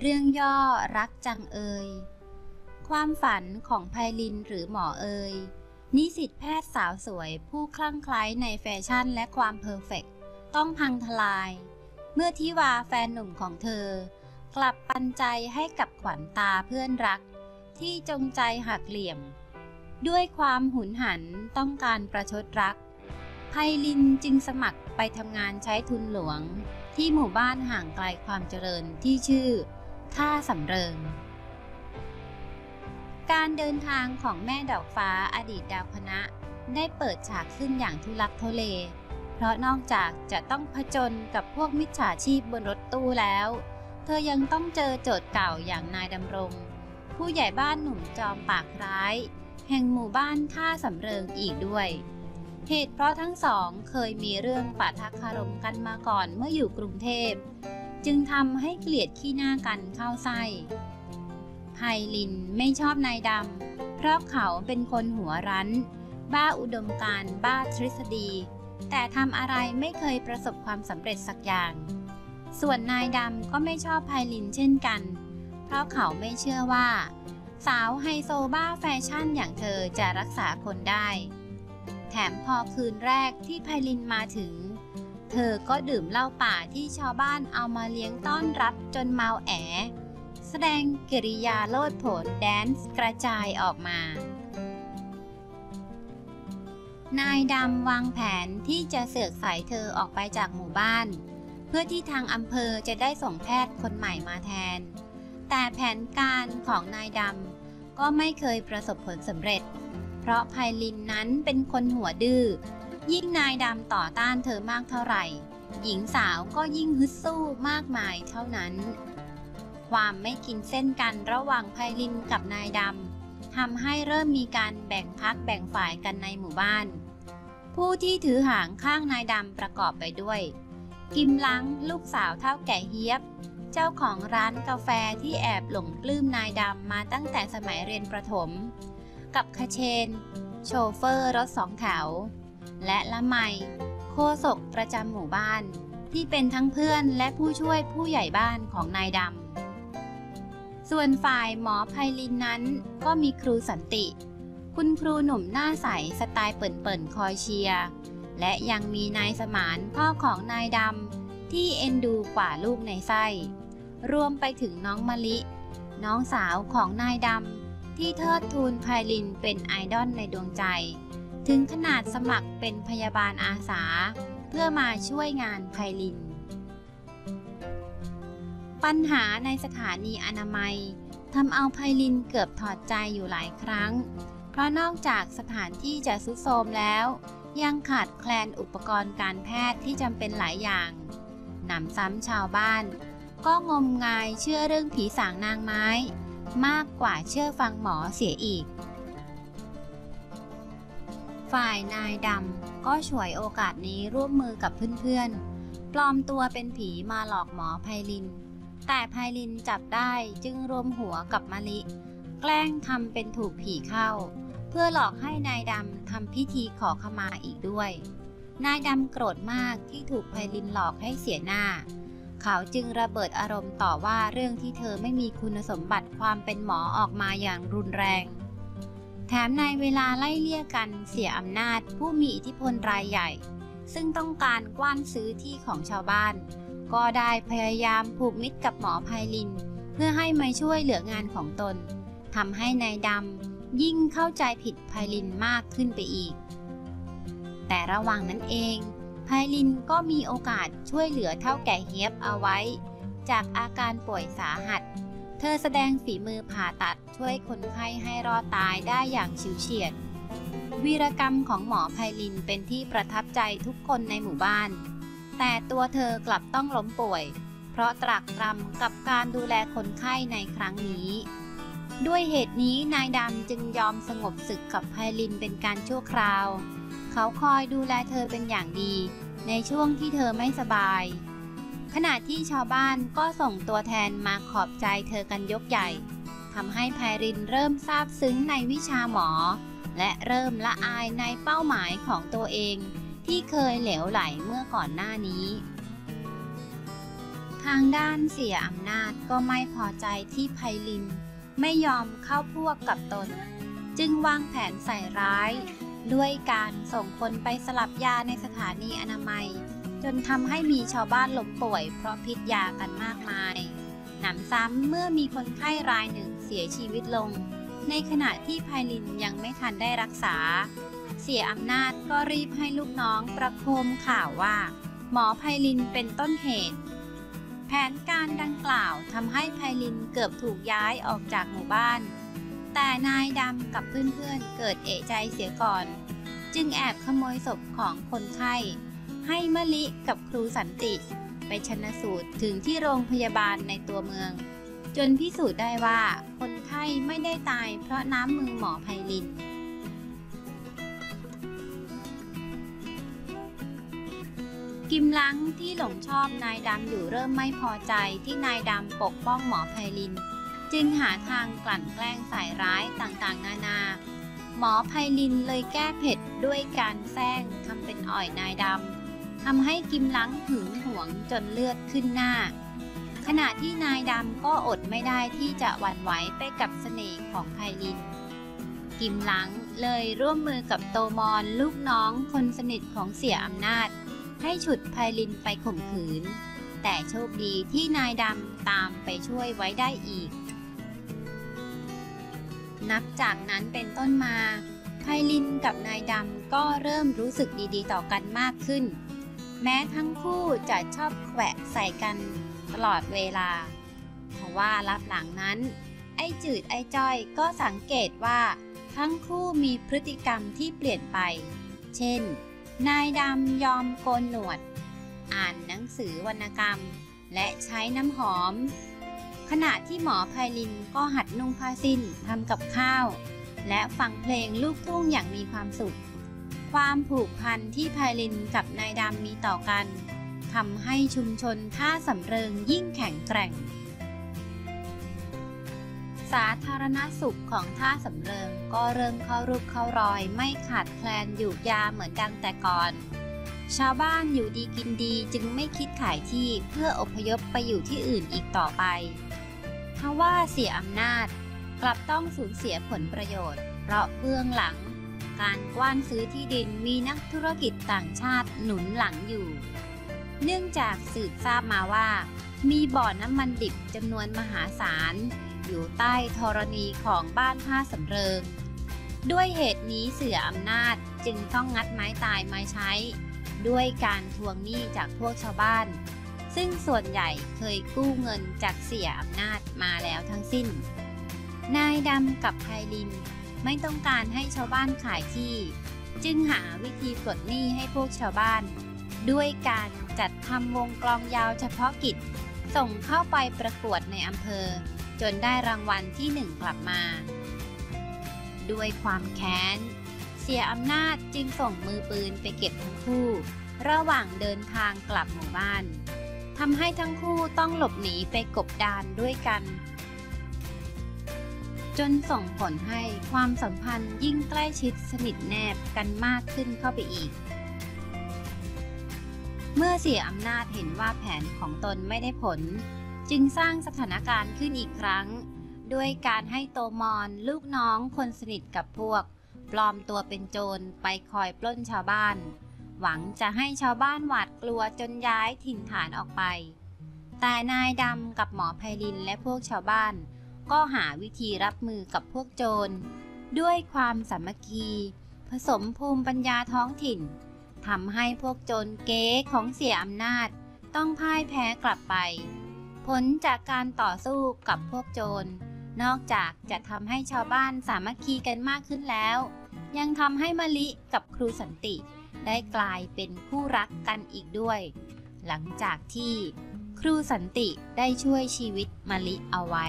เรื่องย่อรักจังเอย ความฝันของไพลินหรือหมอเอย นิสิตแพทย์สาวสวยผู้คลั่งไคล้ในแฟชั่นและความเพอร์เฟกต์ต้องพังทลาย เมื่อทิวาแฟนหนุ่มของเธอ กลับปันใจให้กับขวัญตาเพื่อนรัก ที่จงใจหักเหลี่ยม ด้วยความหุนหันต้องการประชดรักไพลินจึงสมัครไปทำงานใช้ทุนหลวงที่หมู่บ้านห่างไกลความเจริญที่ชื่อ ท่าสำเริง การเดินทางของแม่ดอกฟ้าอดีตดาวคณะได้เปิดฉากขึ้นอย่างทุลักทุเล เพราะนอกจากจะต้องผจญกับพวกมิจฉาชีพบนรถตู้แล้ว เธอยังต้องเจอโจทย์เก่าอย่างนายดำรง ผู้ใหญ่บ้านหนุ่มจอมปากร้าย แห่งหมู่บ้านท่าสำเริงอีกด้วย เหตุเพราะทั้งสองเคยมีเรื่องปะทะคารมกันมาก่อนเมื่ออยู่กรุงเทพ จึงทำให้เกลียดขี้หน้ากันเข้าไส้ไพลินไม่ชอบนายดำ เพราะเขาเป็นคนหัวรั้น บ้าอุดมการบ้าทฤษฎี แต่ทำอะไรไม่เคยประสบความสำเร็จสักอย่าง ส่วนนายดำก็ไม่ชอบไพลินเช่นกัน เพราะเขาไม่เชื่อว่า สาวไฮโซบ้าแฟชั่นอย่างเธอจะรักษาคนได้ แถมพอคืนแรกที่ไพลินมาถึง เธอก็ดื่มเหล้าป่าที่ชาวบ้านเอามาเลี้ยงต้อนรับจนเมาแอ แสดงกิริยาโลดโผนแดนซ์กระจายออกมา นายดำวางแผนที่จะเสือกใส่เธอออกไปจากหมู่บ้าน เพื่อที่ทางอำเภอจะได้ส่งแพทย์คนใหม่มาแทน แต่แผนการของนายดำก็ไม่เคยประสบผลสำเร็จ เพราะไพลินนั้นเป็นคนหัวดื้อ ยิ่งนายดำต่อต้านเธอมากเท่าไหร่ หญิงสาวก็ยิ่งฮึดสู้มากมายเท่านั้น ความไม่กินเส้นกันระหว่างไพลินกับนายดำทำให้เริ่มมีการแบ่งพักแบ่งฝ่ายกันในหมู่บ้าน ผู้ที่ถือหางข้างนายดำประกอบไปด้วย กิมลังลูกสาวเท่าแก่เฮียบ เจ้าของร้านกาแฟที่แอบหลงปลื้มนายดำมาตั้งแต่สมัยเรียนประถม กับคาเชน โชเฟอร์รถสองแถว และละไม โคศกประจำหมู่บ้าน ที่เป็นทั้งเพื่อนและผู้ช่วยผู้ใหญ่บ้านของนายดำ ส่วนฝ่ายหมอไพลินนั้นก็มีครูสันติ คุณครูหนุ่มหน้าใสสไตล์เปิ่นๆคอยเชียร์ และยังมีนายสมานพ่อของนายดำ ที่เอ็นดูกว่าลูกในไส้ รวมไปถึงน้องมะลิ น้องสาวของนายดำที่เทิดทูนไพลินเป็นไอดอลในดวงใจ ถึงขนาดสมัครเป็นพยาบาลอาสา เพื่อมาช่วยงานไพลิน ปัญหาในสถานีอนามัยทำเอาไพลินเกือบถอดใจอยู่หลายครั้ง เพราะนอกจากสถานที่จะสุดโทมแล้ว ยังขาดแคลนอุปกรณ์การแพทย์ที่จำเป็นหลายอย่างหนำซ้ำชาวบ้าน ก็งมงายเชื่อเรื่องผีสางนางไม้ มากกว่าเชื่อฟังหมอเสียอีก ฝ่ายนายดำก็ฉวยโอกาสนี้ร่วมมือกับเพื่อนๆ ปลอมตัวเป็นผีมาหลอกหมอไพลิน แต่ไพลินจับได้จึงรวมหัวกับมะลิ แกล้งทำเป็นถูกผีเข้า เพื่อหลอกให้นายดำทำพิธีขอขมาอีกด้วย นายดำโกรธมากที่ถูกไพลินหลอกให้เสียหน้า เขาจึงระเบิดอารมณ์ต่อว่าเรื่องที่เธอไม่มีคุณสมบัติความเป็นหมอออกมาอย่างรุนแรง แถมในเวลาไล่เลี่ยกันเสียอำนาจผู้มีอิทธิพลรายใหญ่ ซึ่งต้องการกว้านซื้อที่ของชาวบ้าน ก็ได้พยายามผูกมิตรกับหมอไพลิน เพื่อให้มาช่วยเหลืองานของตนทำให้นายดำยิ่งเข้าใจผิดไพลินมากขึ้นไปอีก แต่ระหว่างนั้นเองไพลินก็มีโอกาสช่วยเหลือเท่าแก่เฮียบเอาไว้ จากอาการป่วยสาหัส เธอแสดงฝีมือผ่าตัดช่วยคนไข้ให้รอดตายได้อย่างฉิวเฉียด วีรกรรมของหมอไพลินเป็นที่ประทับใจทุกคนในหมู่บ้าน แต่ตัวเธอกลับต้องล้มป่วย เพราะตรักตรำกับการดูแลคนไข้ในครั้งนี้ ด้วยเหตุนี้นายดำจึงยอมสงบศึกกับไพลินเป็นการชั่วคราว เขาคอยดูแลเธอเป็นอย่างดี ในช่วงที่เธอไม่สบาย ขณะที่ชาวบ้านก็ส่งตัวแทนมาขอบใจเธอกันยกใหญ่ทำให้ไพรินเริ่มซาบซึ้งในวิชาหมอ และเริ่มละอายในเป้าหมายของตัวเอง ที่เคยเหลวไหลเมื่อก่อนหน้านี้ ทางด้านเสียอำนาจก็ไม่พอใจที่ไพลิน ไม่ยอมเข้าพวกกับตน จึงวางแผนใส่ร้าย ด้วยการส่งคนไปสลับยาในสถานีอนามัย จนทำให้มีชาวบ้านล้มป่วยเพราะพิษยากันมากมาย หนำซ้ำเมื่อมีคนไข้รายหนึ่งเสียชีวิตลง ในขณะที่ไพลินยังไม่ทันได้รักษา เสียอำนาจก็รีบให้ลูกน้องประโคมข่าวว่า หมอไพลินเป็นต้นเหตุ แผนการดังกล่าวทำให้ไพลินเกือบถูกย้ายออกจากหมู่บ้าน แต่นายดำกับเพื่อนๆเกิดเอะใจเสียก่อน จึงแอบขโมยศพของคนไข้ ให้มะลิกับครูสันติ ไปชนสูตรถึงที่โรงพยาบาลในตัวเมือง จนพิสูจน์ได้ว่าคนไข้ไม่ได้ตายเพราะน้ำมือหมอไพลินกิมลังที่หลงชอบนายดำอยู่เริ่มไม่พอใจที่นายดำปกป้องหมอไพลิน จึงหาทางกลั่นแกล้งใส่ร้ายต่างๆ นานา หมอไพลินเลยแก้เผ็ดด้วยการแซงทำเป็นอ่อยนายดำ ทำให้กิมลังหึงหวงจนเลือดขึ้นหน้า ขณะที่นายดำก็อดไม่ได้ที่จะหวั่นไหวไปกับเสน่ห์ของไพลิน กิมหลังเลยร่วมมือกับโตมอนลูกน้องคนสนิทของเสียอำนาจ ให้ฉุดไพลินไปข่มขืน แต่โชคดีที่นายดำตามไปช่วยไว้ได้อีก นับจากนั้นเป็นต้นมาไพลินกับนายดำก็เริ่มรู้สึกดีๆ ต่อกันมากขึ้น แม้ทั้งคู่จะชอบแขวะใส่กันตลอดเวลาเพราะว่ารับหลังนั้น ไอ้จืดไอ้จ้อยก็สังเกตว่า ทั้งคู่มีพฤติกรรมที่เปลี่ยนไป เช่น นายดำยอมโกนหนวด อ่านหนังสือวรรณกรรม และใช้น้ำหอม ขณะที่หมอไพลินก็หัดนุ่งผ้าสิ้นทำกับข้าว และฟังเพลงลูกทุ่งอย่างมีความสุข ความผูกพันที่ไพลินกับนายดำมีต่อกันทำให้ชุมชนท่าสำเริงยิ่งแข็งแกร่ง สาธารณสุขของท่าสำเริงก็เริ่มเข้ารูปเข้ารอยไม่ขาดแคลนอยู่ยาเหมือนดังแต่ก่อน ชาวบ้านอยู่ดีกินดีจึงไม่คิดขายที่เพื่ออพยพไปอยู่ที่อื่นอีกต่อไปทว่าเสียอำนาจกลับต้องสูญเสียผลประโยชน์ เพราะเบื้องหลัง การกว้านซื้อที่ดินมีนักธุรกิจต่างชาติหนุนหลังอยู่ เนื่องจากสืบทราบมาว่า มีบ่อน้ำมันดิบจำนวนมหาศาล อยู่ใต้ธรณีของบ้านท่าสำเริง ด้วยเหตุนี้เสืออำนาจจึงต้องงัดไม้ตายมาใช้ ด้วยการทวงหนี้จากพวกชาวบ้าน ซึ่งส่วนใหญ่เคยกู้เงินจากเสียอำนาจมาแล้วทั้งสิ้นนายดำกับไพลิน ไม่ต้องการให้ชาวบ้านขายที่ จึงหาวิธีปลดหนี้ให้พวกชาวบ้าน ด้วยการจัดทำวงกลองยาวเฉพาะกิจ ส่งเข้าไปประกวดในอำเภอ จนได้รางวัลที่หนึ่งกลับมา ด้วยความแค้น เสียอำนาจจึงส่งมือปืนไปเก็บทั้งคู่ ระหว่างเดินทางกลับหมู่บ้านทำให้ทั้งคู่ต้องหลบหนีไปกบดานด้วยกัน จนส่งผลให้ความสัมพันธ์ยิ่งใกล้ชิดสนิทแนบกันมากขึ้นเข้าไปอีก เมื่อเสียอำนาจเห็นว่าแผนของตนไม่ได้ผล จึงสร้างสถานการณ์ขึ้นอีกครั้ง ด้วยการให้โตมอนลูกน้องคนสนิทกับพวก ปลอมตัวเป็นโจรไปคอยปล้นชาวบ้าน หวังจะให้ชาวบ้านหวาดกลัวจนย้ายถิ่นฐานออกไป แต่นายดำกับหมอไพลินและพวกชาวบ้าน ก็หาวิธีรับมือกับพวกโจร ด้วยความสามัคคี ผสมภูมิปัญญาท้องถิ่นทำให้พวกโจรเก๊ของเสียอำนาจต้องพ่ายแพ้กลับไป ผลจากการต่อสู้กับพวกโจร นอกจากจะทำให้ชาวบ้านสามัคคีกันมากขึ้นแล้ว ยังทำให้มะลิกับครูสันติ ได้กลายเป็นคู่รักกันอีกด้วย หลังจากที่ครูสันติได้ช่วยชีวิตมะลิเอาไว้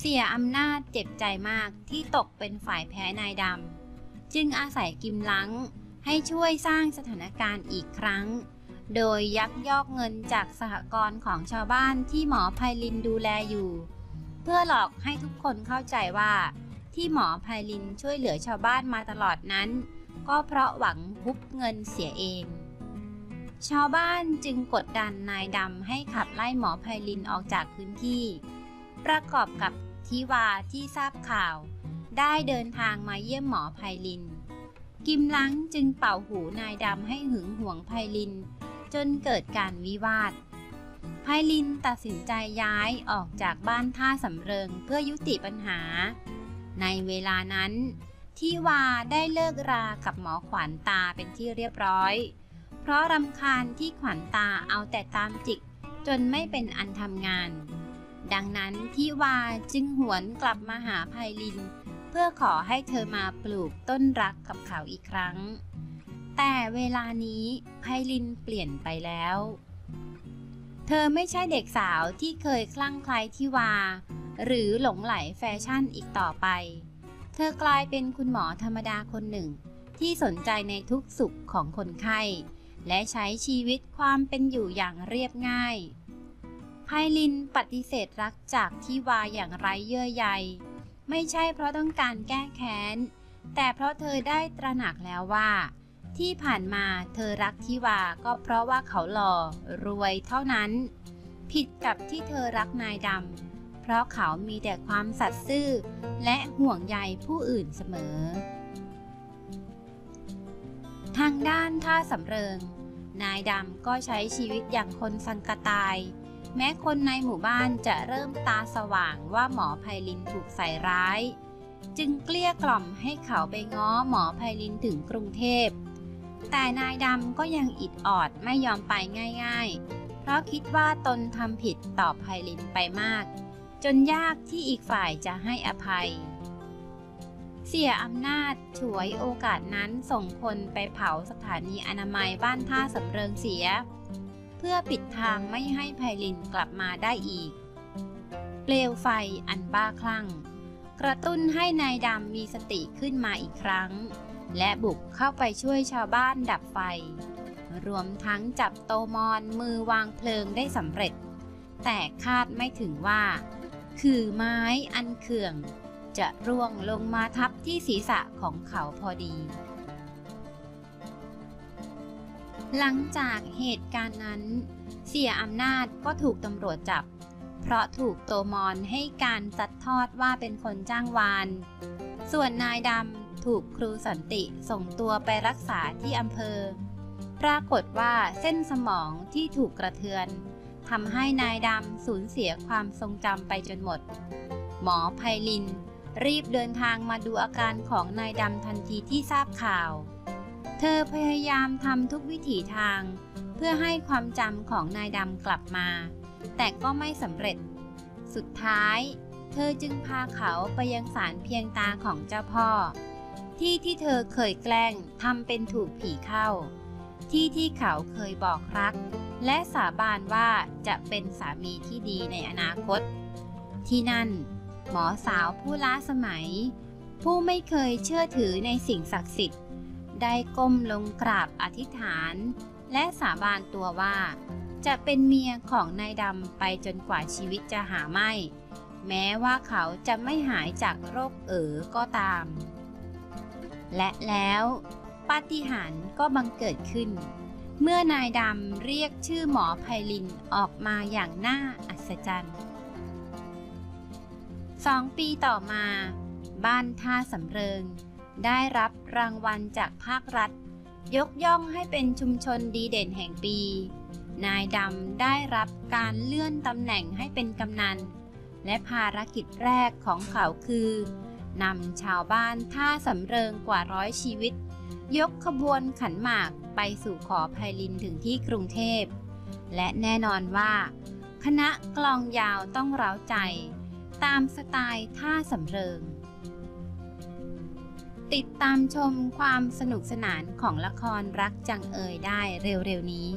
เสียอำนาจเจ็บใจมากที่ตกเป็นฝ่ายแพ้นายดำ จึงอาศัยกิมลังให้ช่วยสร้างสถานการณ์อีกครั้ง โดยยักยอกเงินจากสหกรณ์ของชาวบ้านที่หมอไพลินดูแลอยู่ เพื่อหลอกให้ทุกคนเข้าใจว่า ที่หมอไพลินช่วยเหลือชาวบ้านมาตลอดนั้น ก็เพราะหวังฮุบเงินเสียเอง ชาวบ้านจึงกดดันนายดำให้ขับไล่หมอไพลินออกจากพื้นที่ ประกอบกับ ทิวาที่ทราบข่าว ได้เดินทางมาเยี่ยมหมอไพลิน กิมลังจึงเป่าหูนายดำให้หึงหวงไพลิน จนเกิดการวิวาทไพลินตัดสินใจย้ายออกจากบ้านท่าสำเริงเพื่อยุติปัญหา ในเวลานั้นที่วาได้เลิกรากับหมอขวัญตาเป็นที่เรียบร้อย เพราะรำคาญที่ขวัญตาเอาแต่ตามจิกจนไม่เป็นอันทำงาน ดังนั้นที่วาจึงหวนกลับมาหาไพลิน เพื่อขอให้เธอมาปลูกต้นรักกับเขาอีกครั้ง แต่เวลานี้ไพลินเปลี่ยนไปแล้ว เธอไม่ใช่เด็กสาวที่เคยคลั่งไคล้ที่วา หรือหลงไหลแฟชั่นอีกต่อไป เธอกลายเป็นคุณหมอธรรมดาคนหนึ่ง ที่สนใจในทุกสุขของคนไข้ และใช้ชีวิตความเป็นอยู่อย่างเรียบง่าย ไพลินปฏิเสธรักจากที่วาอย่างไร้เยื่อใย ไม่ใช่เพราะต้องการแก้แค้น แต่เพราะเธอได้ตระหนักแล้วว่า ที่ผ่านมาเธอรักทิวาก็เพราะว่าเขาหล่อรวยเท่านั้น ผิดกับที่เธอรักนายดำเพราะเขามีแต่ความสัตย์ซื่อ และห่วงใยผู้อื่นเสมอ ทางด้านท่าสำเริง นายดำก็ใช้ชีวิตอย่างคนสังกตาย แม้คนในหมู่บ้านจะเริ่มตาสว่างว่าหมอไพลินถูกใส่ร้าย จึงเกลี้ยกล่อมให้เขาไปง้อหมอไพลินถึงกรุงเทพ แต่นายดำก็ยังอิดออดไม่ยอมไปง่าย ๆ เพราะคิดว่าตนทำผิดต่อไพลินไปมาก จนยากที่อีกฝ่ายจะให้อภัย เสียอำนาจฉวยโอกาสนั้นส่งคนไปเผาสถานีอนามัยบ้านท่าสำเริงเสีย เพื่อปิดทางไม่ให้ไพลินกลับมาได้อีก เปลวไฟอันบ้าคลั่ง กระตุ้นให้นายดำมีสติขึ้นมาอีกครั้ง และบุกเข้าไปช่วยชาวบ้านดับไฟ รวมทั้งจับโตมอนมือวางเพลิงได้สำเร็จ แต่คาดไม่ถึงว่า คือไม้อันเขื่อง จะร่วงลงมาทับที่ศีรษะของเขาพอดี หลังจากเหตุการณ์นั้น เสียอำนาจก็ถูกตำรวจจับ เพราะถูกโตมอนให้การจัดทอดว่าเป็นคนจ้างวาน ส่วนนายดำถูกครูสันติส่งตัวไปรักษาที่อำเภอ ปรากฏว่าเส้นสมองที่ถูกกระเทือนทำให้นายดำสูญเสียความทรงจำไปจนหมด หมอไพลินรีบเดินทางมาดูอาการของนายดำทันทีที่ทราบข่าว เธอพยายามทำทุกวิถีทาง เพื่อให้ความจำของนายดำกลับมา แต่ก็ไม่สำเร็จ สุดท้าย เธอจึงพาเขาไปยังศาลเพียงตาของเจ้าพ่อ ที่ที่เธอเคยแกล้งทำเป็นถูกผีเข้า ที่ที่เขาเคยบอกรัก และสาบานว่าจะเป็นสามีที่ดีในอนาคต ที่นั่น หมอสาวผู้ล้าสมัย ผู้ไม่เคยเชื่อถือในสิ่งศักดิ์สิทธิ์ ได้ก้มลงกราบอธิษฐาน และสาบานตัวว่า จะเป็นเมียของนายดำไปจนกว่าชีวิตจะหาไม่ แม้ว่าเขาจะไม่หายจากโรคเอ๋อก็ตาม และแล้วปาฏิหาริย์ก็บังเกิดขึ้น เมื่อนายดำเรียกชื่อหมอไพลินออกมาอย่างน่าอัศจรรย์สองปีต่อมา บ้านท่าสำเริง ได้รับรางวัลจากภาครัฐ ยกย่องให้เป็นชุมชนดีเด่นแห่งปี นายดำได้รับการเลื่อนตำแหน่งให้เป็นกำนัน และภารกิจแรกของเขาคือนำชาวบ้านท่าสำเริงกว่าร้อยชีวิต ยกขบวนขันหมากไปสู่ขอไพลินถึงที่กรุงเทพ และแน่นอนว่า คณะกลองยาวต้องเร้าใจ ตามสไตล์ท่าสำเริง ติดตามชมความสนุกสนานของละครรักจังเอยได้เร็วๆนี้